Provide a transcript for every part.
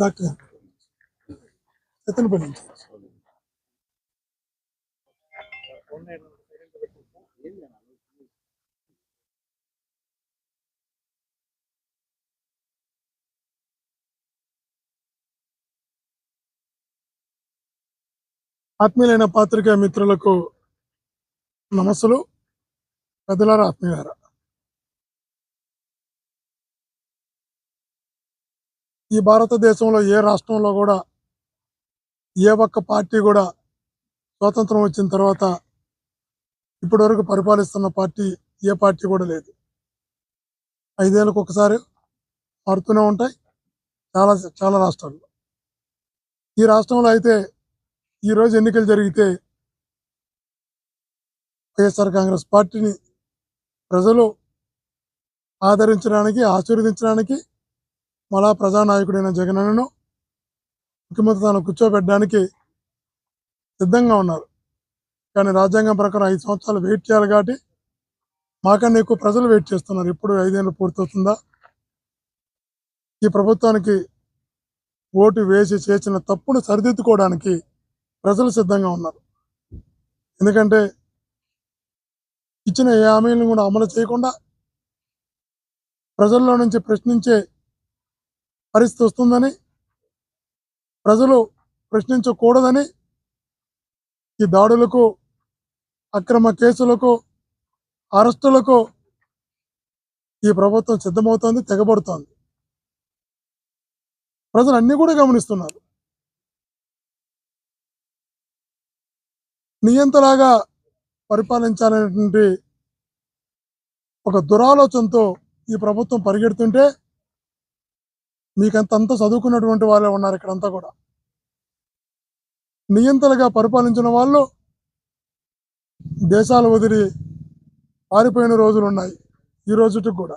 Doctor Ettanapalli నుంచి ఆత్మీయులైన పాత్రికేయ మిత్రులకు నమస్సులు. పెద్దలారా ఆత్మీయారా ఈ భారతదేశంలో ఏ రాష్ట్రంలో కూడా ఏ ఒక్క పార్టీ కూడా స్వాతంత్రం వచ్చిన తర్వాత ఇప్పటివరకు పరిపాలిస్తున్న పార్టీ ఏ పార్టీ కూడా లేదు. ఐదేళ్ళకు ఒకసారి మారుతూనే ఉంటాయి. చాలా చాలా రాష్ట్రాల్లో. ఈ రాష్ట్రంలో అయితే ఈరోజు ఎన్నికలు జరిగితే వైఎస్ఆర్ కాంగ్రెస్ పార్టీని ప్రజలు ఆదరించడానికి ఆశీర్వదించడానికి మళ్ళా ప్రజానాయకుడైన జగనన్నను ముఖ్యమంత్రి తాను కూర్చోబెట్టడానికి సిద్ధంగా ఉన్నారు. కానీ రాజ్యాంగం ప్రకారం ఐదు సంవత్సరాలు వెయిట్ చేయాలి కాబట్టి మాకన్నా ఎక్కువ ప్రజలు వెయిట్ చేస్తున్నారు. ఇప్పుడు ఐదేళ్ళు పూర్తవుతుందా? ఈ ప్రభుత్వానికి ఓటు వేసి చేసిన తప్పును సరిదిద్దుకోవడానికి ప్రజలు సిద్ధంగా ఉన్నారు. ఎందుకంటే ఇచ్చిన ఏ హామీలను కూడా అమలు చేయకుండా ప్రజల్లో నుంచి ప్రశ్నించే పరిస్థితి వస్తుందని ప్రజలు ప్రశ్నించకూడదని ఈ దాడులకు అక్రమ కేసులకు అరెస్టులకు ఈ ప్రభుత్వం సిద్ధమవుతోంది తెగబడుతోంది. ప్రజలు అన్ని కూడా గమనిస్తున్నారు. నియంతలాగా పరిపాలించాలనేటువంటి ఒక దురాలోచనతో ఈ ప్రభుత్వం పరిగెడుతుంటే మీకంత అంతా చదువుకున్నటువంటి వాళ్ళే ఉన్నారు ఇక్కడంతా కూడా. నియంతలుగా పరిపాలించిన వాళ్ళు దేశాలు వదిలి పారిపోయిన రోజులు ఉన్నాయి. ఈ రోజుకి కూడా.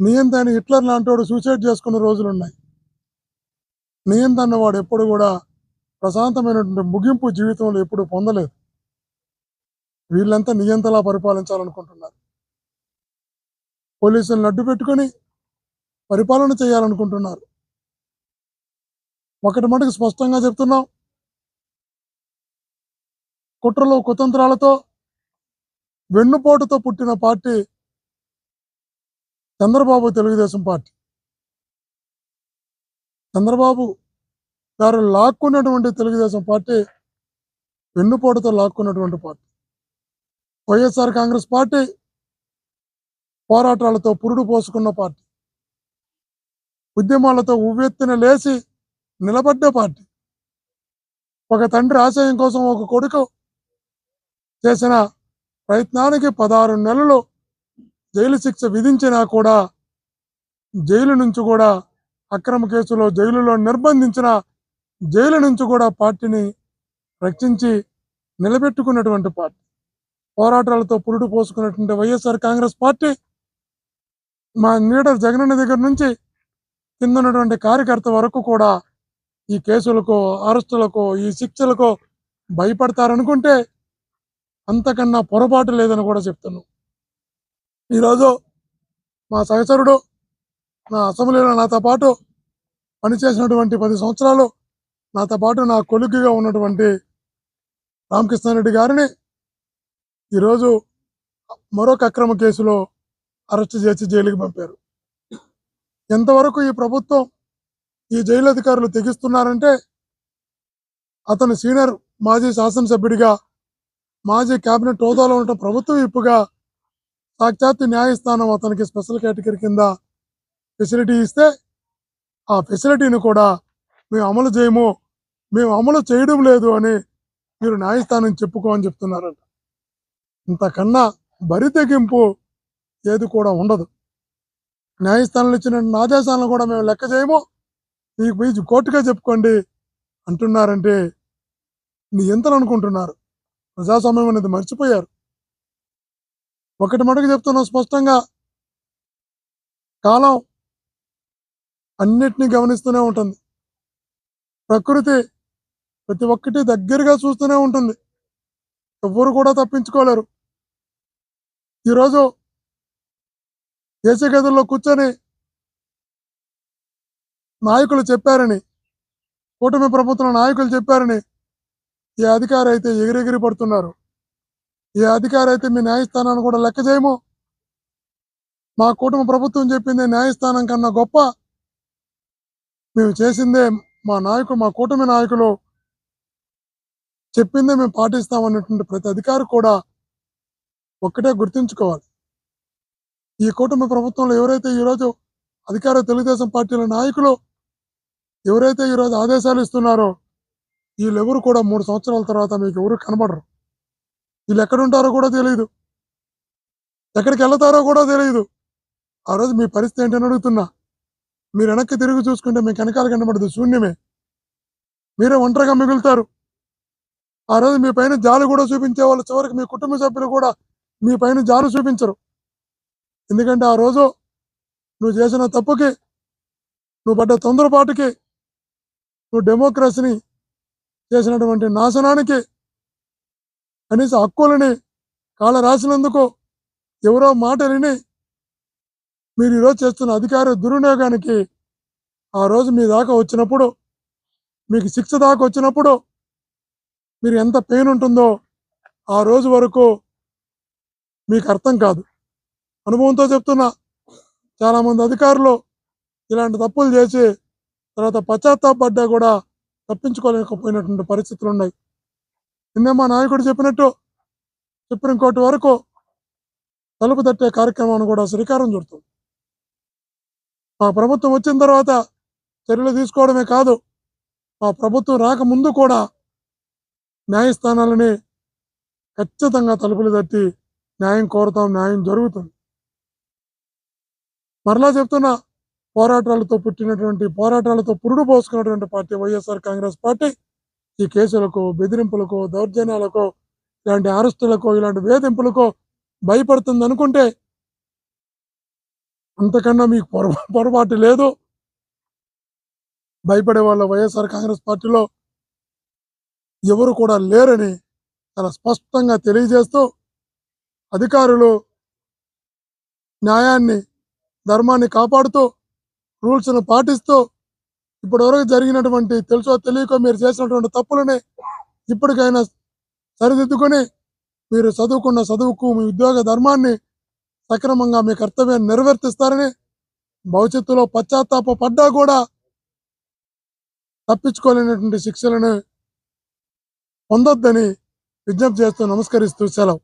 నియంత అని హిట్లర్ లాంటి సూసైడ్ చేసుకున్న రోజులు ఉన్నాయి. నియంత అన్నవాడు ఎప్పుడు కూడా ప్రశాంతమైనటువంటి ముగింపు జీవితంలో ఎప్పుడు పొందలేదు. వీళ్ళంతా నియంతలా పరిపాలించాలనుకుంటున్నారు. పోలీసులను అడ్డు పెట్టుకొని పరిపాలన చేయాలనుకుంటున్నారు. ఒకటి మటుకు స్పష్టంగా చెప్తున్నాం. కుట్రలో కుతంత్రాలతో వెన్నుపోటుతో పుట్టిన పార్టీ చంద్రబాబు తెలుగుదేశం పార్టీ. చంద్రబాబు గారు లాక్కున్నటువంటి తెలుగుదేశం పార్టీ వెన్నుపోటుతో లాక్కున్నటువంటి పార్టీ. వైఎస్ఆర్ కాంగ్రెస్ పార్టీ పోరాటాలతో పురుడు పోసుకున్న పార్టీ. ఉద్యమాలతో ఉవ్వెత్తున లేచి నిలబడ్డ పార్టీ. ఒక తండ్రి ఆశయం కోసం ఒక కొడుకు చేసిన ప్రయత్నానికి పదహారు నెలలు జైలు శిక్ష విధించినా కూడా జైలు నుంచి కూడా అక్రమ కేసులో జైలులో నిర్బంధించిన జైలు నుంచి కూడా పార్టీని రక్షించి నిలబెట్టుకున్నటువంటి పార్టీ. పోరాటాలతో పురుడు పోసుకున్నటువంటి వైఎస్ఆర్ కాంగ్రెస్ పార్టీ మా లీడర్ జగనన్న దగ్గర నుంచి కింద ఉన్నటువంటి కార్యకర్త వరకు కూడా ఈ కేసులకు అరెస్టులకు ఈ శిక్షలకు భయపడతారనుకుంటే అంతకన్నా పొరపాటు లేదని కూడా చెప్తున్నాం. ఈరోజు మా సహచరుడు నా అసెంబ్లీలో నాతో పాటు పనిచేసినటువంటి పది సంవత్సరాలు నాతో పాటు నా కొలుగ్గా ఉన్నటువంటి రామకృష్ణారెడ్డి గారిని ఈరోజు మరొక అక్రమ కేసులో అరెస్ట్ చేసి జైలుకి పంపారు. ఎంతవరకు ఈ ప్రభుత్వం ఈ జైలు అధికారులు తెగిస్తున్నారంటే అతను సీనియర్ మాజీ శాసనసభ్యుడిగా మాజీ కేబినెట్ హోదాలో ఉన్న ప్రభుత్వం విప్పుగా సాక్షాత్ న్యాయస్థానం అతనికి స్పెషల్ కేటగిరీ కింద ఫెసిలిటీ ఇస్తే ఆ ఫెసిలిటీని కూడా మేము అమలు చేయము మేము అమలు చేయడం లేదు అని మీరు న్యాయస్థానం చెప్పుకో అని చెప్తున్నారంట. ఇంతకన్నా బరి తెగింపు ఏది కూడా ఉండదు. న్యాయస్థానంలో ఇచ్చిన ఆదేశాలను కూడా మేము లెక్క చేయము. మీకు పోయి కోర్టుగా చెప్పుకోండి అంటున్నారంటే నీ ఎంతలు అనుకుంటున్నారు? ప్రజాస్వామ్యం అనేది మర్చిపోయారు. ఒకటి మటుకు చెప్తున్నాం స్పష్టంగా కాలం అన్నిటినీ గమనిస్తూనే ఉంటుంది. ప్రకృతి ప్రతి ఒక్కటి దగ్గరగా చూస్తూనే ఉంటుంది. ఎవ్వరు కూడా తప్పించుకోలేరు. ఈరోజు ఏసీ గదుల్లో కూర్చొని నాయకులు చెప్పారని కూటమి ప్రభుత్వం నాయకులు చెప్పారని ఏ అధికారి అయితే ఎగిరెగిరి పడుతున్నారు. ఏ అధికారి అయితే మీ న్యాయస్థానాన్ని కూడా లెక్క చేయము. మా కుటుంబ ప్రభుత్వం చెప్పింది న్యాయస్థానం కన్నా గొప్ప. మేము చేసిందే మా నాయకులు మా కూటమి నాయకులు చెప్పిందే మేము పాటిస్తామన్నటువంటి ప్రతి అధికారి కూడా ఒక్కటే గుర్తుంచుకోవాలి. ఈ కూటమి ప్రభుత్వంలో ఎవరైతే ఈరోజు అధికార తెలుగుదేశం పార్టీల నాయకులు ఎవరైతే ఈరోజు ఆదేశాలు ఇస్తున్నారో వీళ్ళెవరు కూడా మూడు సంవత్సరాల తర్వాత మీకు ఎవరు కనబడరు. వీళ్ళు ఎక్కడుంటారో కూడా తెలియదు ఎక్కడికి వెళ్తారో కూడా తెలియదు ఆ రోజు మీ పరిస్థితి ఏంటని అడుగుతున్నా. మీరు వెనక్కి తిరిగి చూసుకుంటే మీకు వెనకాల కనబడదు శూన్యమే. మీరే ఒంటరిగా మిగులుతారు. ఆ రోజు మీ పైన జాలు కూడా చూపించే వాళ్ళు చివరికి మీ కుటుంబ సభ్యులు కూడా మీ పైన జాలు చూపించరు. ఎందుకంటే ఆ రోజు నువ్వు చేసిన తప్పుకి నువ్వు పడ్డ తొందరపాటుకి నువ్వు డెమోక్రసీని చేసినటువంటి నాశనానికి కనీస హక్కులని కాళ్ళ రాసినందుకు ఎవరో మాట విని మీరు ఈరోజు చేస్తున్న అధికార దుర్వినియోగానికి ఆ రోజు మీ దాకా వచ్చినప్పుడు మీకు శిక్ష దాకా వచ్చినప్పుడు మీరు ఎంత పెయిన్ ఉంటుందో ఆ రోజు వరకు మీకు అర్థం కాదు. అనుభవంతో చెప్తున్నా. చాలామంది అధికారులు ఇలాంటి తప్పులు చేసి తర్వాత పశ్చాత్తాపడ్డా కూడా తప్పించుకోలేకపోయినటువంటి పరిస్థితులు ఉన్నాయి. నిన్నే మా నాయకుడు చెప్పినట్టు సుప్రీంకోర్టు వరకు తలుపు తట్టే కార్యక్రమాన్ని కూడా శ్రీకారం చుడుతుంది. మా ప్రభుత్వం వచ్చిన తర్వాత చర్యలు తీసుకోవడమే కాదు మా ప్రభుత్వం రాకముందు కూడా న్యాయస్థానాలని ఖచ్చితంగా తలుపులు తట్టి న్యాయం కోరుతాం న్యాయం జరుగుతుంది. మరలా చెప్తున్నా పోరాటాలతో పుట్టినటువంటి పోరాటాలతో పురుడు పోసుకున్నటువంటి పార్టీ వైఎస్ఆర్ కాంగ్రెస్ పార్టీ ఈ కేసులకు బెదిరింపులకు దౌర్జన్యాలకు ఇలాంటి అరెస్టులకు ఇలాంటి వేధింపులకు భయపడుతుంది అనుకుంటే అంతకన్నా మీకు పొర పొరపాటు లేదు. భయపడే వాళ్ళ వైఎస్ఆర్ కాంగ్రెస్ పార్టీలో ఎవరు కూడా లేరని చాలా స్పష్టంగా తెలియజేస్తూ అధికారులు న్యాయాన్ని ధర్మాన్ని కాపాడుతూ రూల్స్ను పాటిస్తూ ఇప్పటివరకు జరిగినటువంటి తెలుసో తెలియకో మీరు చేసినటువంటి తప్పులని ఇప్పటికైనా సరిదిద్దుకొని మీరు చదువుకున్న చదువుకు మీ ఉద్యోగ ధర్మాన్ని సక్రమంగా మీ కర్తవ్యాన్ని నెరవేర్తిస్తారని భవిష్యత్తులో పశ్చాత్తాప పడ్డా కూడా తప్పించుకోలేనటువంటి శిక్షలను పొందొద్దని విజ్ఞప్తి చేస్తూ నమస్కరిస్తూ సెలవు.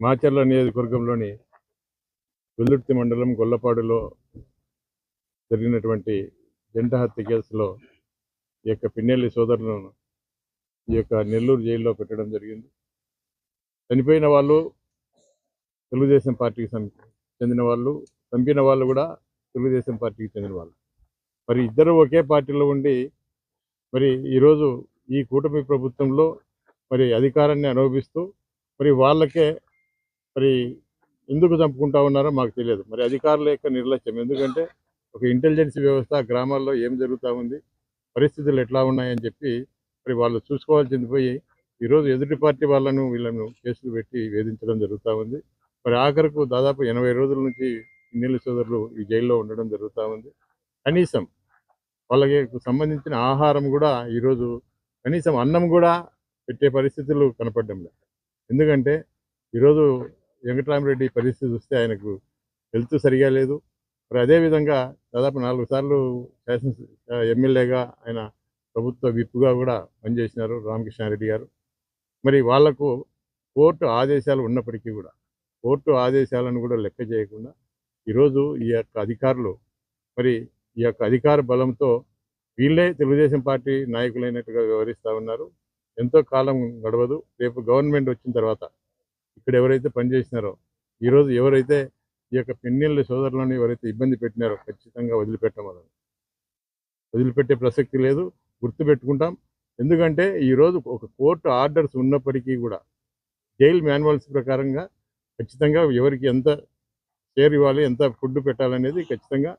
మాచర్ల నియోజకవర్గంలోని వెల్లుర్తి మండలం గొల్లపాడులో జరిగినటువంటి జంట హత్య కేసులో ఈ యొక్క పిన్నెల్లి సోదరులను ఈ యొక్క నెల్లూరు జైల్లో పెట్టడం జరిగింది. చనిపోయిన వాళ్ళు తెలుగుదేశం పార్టీకి సం- చెందిన వాళ్ళు చంపిన వాళ్ళు కూడా తెలుగుదేశం పార్టీకి చెందిన వాళ్ళు. మరి ఇద్దరు ఒకే పార్టీలో ఉండి మరి ఈరోజు ఈ కూటమి ప్రభుత్వంలో మరి అధికారాన్ని అనుభవిస్తూ మరి వాళ్ళకే మరి ఎందుకు చంపుకుంటా ఉన్నారో మాకు తెలియదు. మరి అధికారుల యొక్క నిర్లక్ష్యం ఎందుకంటే ఒక ఇంటెలిజెన్స్ వ్యవస్థ గ్రామాల్లో ఏం జరుగుతూ ఉంది పరిస్థితులు ఎట్లా ఉన్నాయని చెప్పి మరి వాళ్ళు చూసుకోవాల్సింది పోయి ఈరోజు ఎదుటి పార్టీ వాళ్ళను వీళ్ళను కేసులు పెట్టి వేధించడం జరుగుతూ ఉంది. మరి ఆఖరకు దాదాపు ఎనభై రోజుల నుంచి ఇన్నెల్లి సోదరులు ఈ జైల్లో ఉండడం జరుగుతూ ఉంది. కనీసం వాళ్ళకి సంబంధించిన ఆహారం కూడా ఈరోజు కనీసం అన్నం కూడా పెట్టే పరిస్థితులు కనపడడం లేదు. ఎందుకంటే ఈరోజు వెంకటరామరెడ్డి పరిస్థితి చూస్తే ఆయనకు హెల్త్ సరిగా లేదు. మరి అదేవిధంగా దాదాపు నాలుగు సార్లు శాసన ఎమ్మెల్యేగా ఆయన ప్రభుత్వ విప్పుగా కూడా పనిచేసినారు రామకృష్ణారెడ్డి గారు. మరి వాళ్ళకు కోర్టు ఆదేశాలు ఉన్నప్పటికీ కూడా కోర్టు ఆదేశాలను కూడా లెక్క చేయకుండా ఈరోజు ఈ యొక్క అధికారులు మరి ఈ యొక్క అధికార బలంతో వీళ్ళే తెలుగుదేశం పార్టీ నాయకులైనట్టుగా వ్యవహరిస్తూ ఉన్నారు. ఎంతో కాలం గడవదు. రేపు గవర్నమెంట్ వచ్చిన తర్వాత ఇక్కడ ఎవరైతే పనిచేసినారో ఈరోజు ఎవరైతే ఈ యొక్క పెన్నెళ్ళ సోదరులను ఎవరైతే ఇబ్బంది పెట్టినారో ఖచ్చితంగా వదిలిపెట్టమని వదిలిపెట్టే ప్రసక్తి లేదు. గుర్తుపెట్టుకుంటాం. ఎందుకంటే ఈరోజు ఒక కోర్టు ఆర్డర్స్ ఉన్నప్పటికీ కూడా జైల్ మాన్యువల్స్ ప్రకారంగా ఖచ్చితంగా ఎవరికి ఎంత షేర్ ఇవ్వాలి ఎంత ఫుడ్ పెట్టాలనేది ఖచ్చితంగా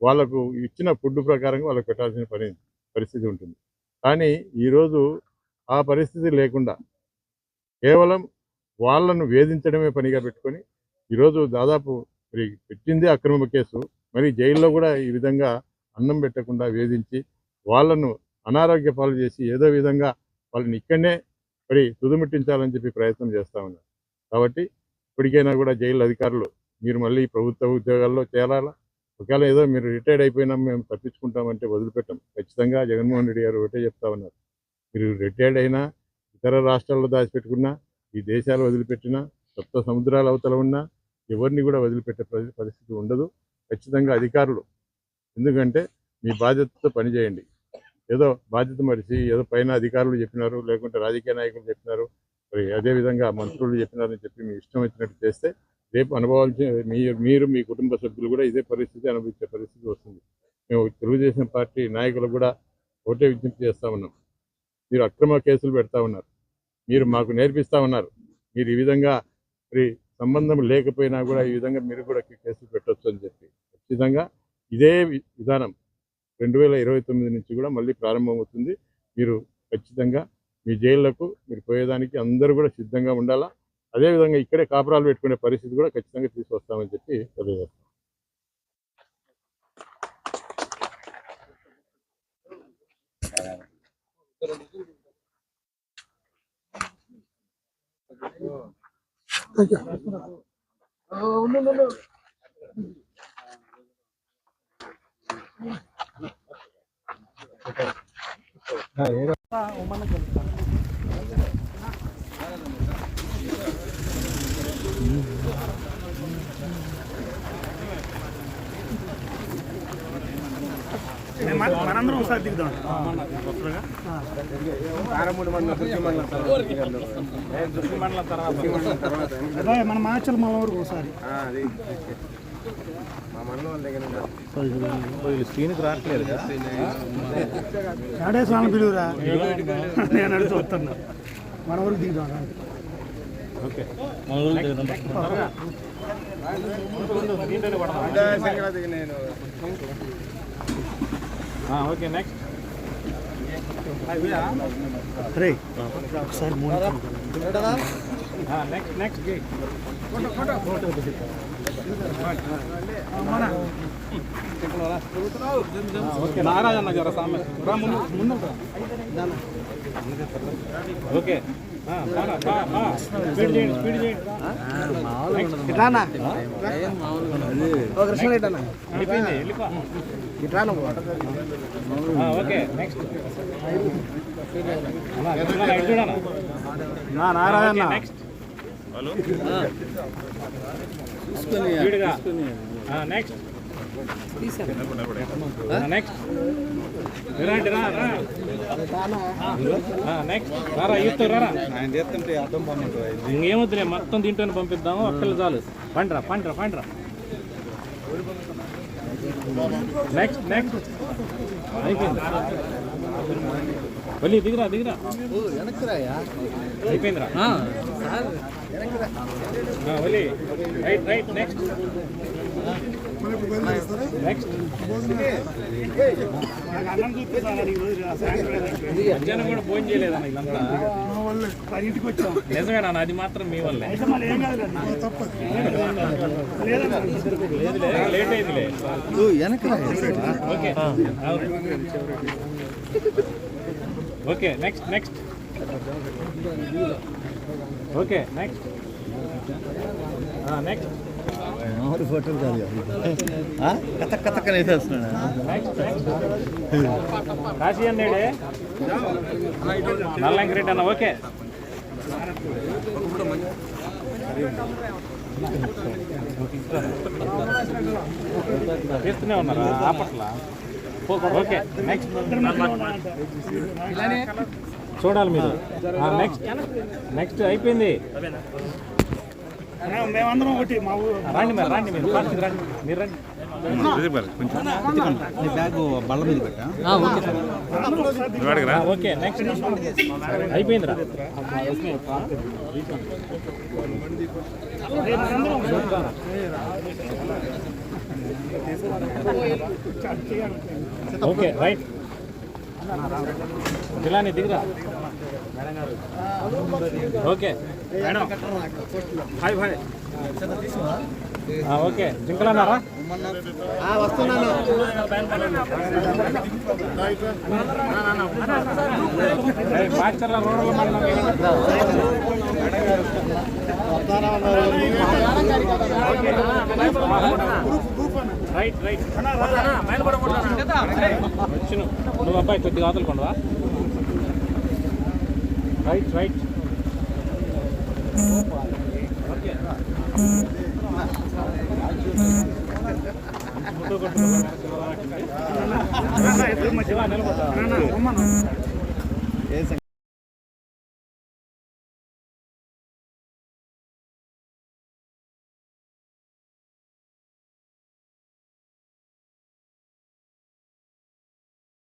వాళ్ళకు ఇచ్చిన ఫుడ్ ప్రకారంగా వాళ్ళకి పెట్టాల్సిన పని పరిస్థితి ఉంటుంది. కానీ ఈరోజు ఆ పరిస్థితి లేకుండా కేవలం వాళ్ళను వేధించడమే పనిగా పెట్టుకొని ఈరోజు దాదాపు మరి పెట్టిందే అక్రమ కేసు. మరి జైల్లో కూడా ఈ విధంగా అన్నం పెట్టకుండా వేధించి వాళ్ళను అనారోగ్య పాలు చేసి ఏదో విధంగా వాళ్ళని ఇక్కడనే మరి తుదుముట్టించాలని చెప్పి ప్రయత్నం చేస్తూ ఉన్నారు. కాబట్టి ఇప్పటికైనా కూడా జైలు అధికారులు మీరు మళ్ళీ ప్రభుత్వ ఉద్యోగాల్లో చేరాలా? ఒకవేళ ఏదో మీరు రిటైర్డ్ అయిపోయినా మేము తప్పించుకుంటామంటే వదిలిపెట్టాం. ఖచ్చితంగా జగన్మోహన్ రెడ్డి గారు ఒకటే చెప్తా ఉన్నారు. మీరు రిటైర్డ్ అయినా ఇతర రాష్ట్రాల్లో దాచిపెట్టుకున్నా ఈ దేశాలు వదిలిపెట్టినా సప్త సముద్రాల అవతల ఉన్నా ఎవరిని కూడా వదిలిపెట్టే పరిస్థితి ఉండదు. ఖచ్చితంగా అధికారులు. ఎందుకంటే మీ బాధ్యతతో పనిచేయండి ఏదో బాధ్యత మరిచి ఏదో పైన అధికారులు చెప్పినారు లేకుంటే రాజకీయ నాయకులు చెప్పినారు మరి అదే విధంగా మంత్రులు చెప్పినారని చెప్పి మీ ఇష్టం వచ్చినట్టు చేస్తే రేపు అనుభవాల్సిన మీరు మీరు మీ కుటుంబ సభ్యులు కూడా ఇదే పరిస్థితి అనుభవించే పరిస్థితి వస్తుంది. మేము తెలుగుదేశం పార్టీ నాయకులు కూడా ఒకటే విజ్ఞప్తి చేస్తా ఉన్నాం. మీరు అక్రమ కేసులు పెడతా ఉన్నారు. మీరు మాకు నేర్పిస్తా ఉన్నారు. మీరు ఈ విధంగా మరి సంబంధం లేకపోయినా కూడా ఈ విధంగా మీరు కూడా కేసులు పెట్టొచ్చు అని చెప్పి. ఖచ్చితంగా ఇదే వి- విధానం రెండు వేల ఇరవై తొమ్మిది నుంచి కూడా మళ్ళీ ప్రారంభమవుతుంది. మీరు ఖచ్చితంగా మీ జైళ్ళకు మీరు పోయేదానికి అందరూ కూడా సిద్ధంగా ఉండాలా? అదేవిధంగా ఇక్కడే కాపురాలు పెట్టుకునే పరిస్థితి కూడా ఖచ్చితంగా తీసుకొస్తామని చెప్పి తెలియజేస్తాం. థ్యాంక్ మనందరం ఒకసారి దిగుదాం. మన మాచల్ మన వరకు ఒకసారి. స్క్రీన్కి రావట్లేదు ఏడేసి స్వామి పిలువురా? నేను అడిగి వస్తున్నా. మన వరకు దిగుదాం. ఓకే. నెక్స్ట్ రే ఒకసారి నెక్స్ట్ నెక్స్ట్ ఓకే నారాయణ జర సామె. ముందు ఓకే. స్పీడ్ చేయండి స్పీడ్ చేయండి. ఇట్లానా కృష్ణ ఇట్లానా ఇట్లానా ఓకే నెక్స్ట్. నారాయణ నెక్స్ట్ ఆ, నెక్స్ట్ ఆ, నెక్స్ట్ రారా యూత్ రారా ఇంకేమొద్దులే మొత్తం దీంట్లోనే పంపిద్దాము. అక్కలు చాలు. పండ్రా పండ్రా పండ్రా నెక్స్ట్ నెక్స్ట్ అయిపోయింది. వెళ్ళి దిగురా దిగురా. అయిపోయిందిరా? వెళ్ళి రైట్ రైట్ నెక్స్ట్ నెక్స్ట్ అన్నం కూడా భోజనం చేయలేదన్న వీళ్ళంతా ఇంటికి వచ్చాం నిజమేనా అది మాత్రం మీ వల్లే. Late అయిందిలే. Okay. Okay next next okay next next ఫోటోలు కాదు కథ కథ వేసేస్తున్నాడు నెక్స్ట్ కాశీ అన్నాడే నల్లంకి రెడ్డి అన్న ఓకే చేస్తూనే ఉన్నారా? ఆపట్ల? ఓకే నెక్స్ట్ చూడాలి మీరు. నెక్స్ట్ నెక్స్ట్ అయిపోయింది. మేమందరం ఒకటి మా ఊరు. రండి మరి రండి మీరు. రండి. మీరు రండి నీ బ్యాగ్ బల్ల మీద పెట్టా? ఆ, ఓకే. నెక్స్ట్ అయిపోయిందిరా. Okay right. జిలాని దిగురా. Okay. Hi bye okay. జింకలన్నారా? Macherla rural మండలం రైట్ రైట్. వచ్చిన. నువ్వు అబ్బాయి కొద్దిగా అవతల కొండవా రైట్ రైట్. నిలబడ్డా?